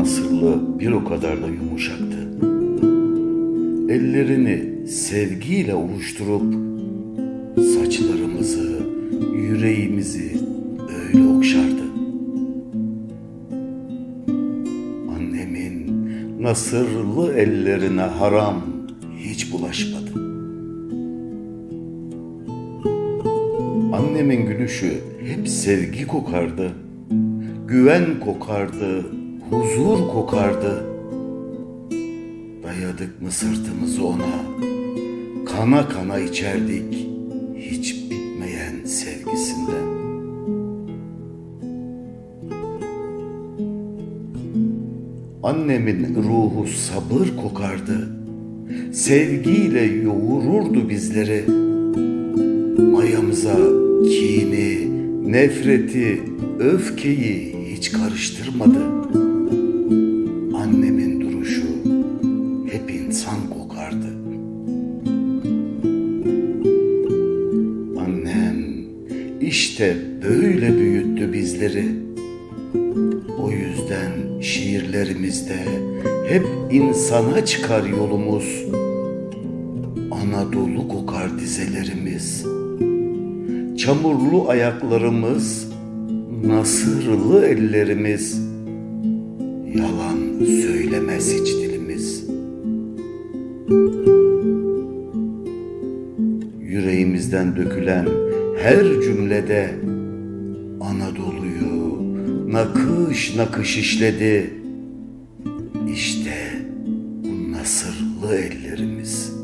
Nasırlı bir o kadar da yumuşaktı. Ellerini sevgiyle ovuşturup saçlarımızı, yüreğimizi öyle okşardı. Annemin nasırlı ellerine haram hiç bulaşmadı. Annemin gülüşü hep sevgi kokardı. Güven kokardı, huzur kokardı. Dayadık mı sırtımızı ona, kana kana içerdik hiç bitmeyen sevgisinden. Annemin ruhu sabır kokardı. Sevgiyle yoğururdu bizleri. Mayamıza kini, nefreti, öfkeyi hiç karıştırmadı. Annemin duruşu hep insan kokardı. Annem işte böyle büyüttü bizleri. O yüzden şiirlerimizde hep insana çıkar yolumuz. Anadolu kokar dizelerimiz. Çamurlu ayaklarımız, nasırlı ellerimiz. Yalan söylemez hiç dilimiz. Yüreğimizden dökülen her cümlede Anadolu'yu nakış nakış işledi. İşte bu nasırlı ellerimiz.''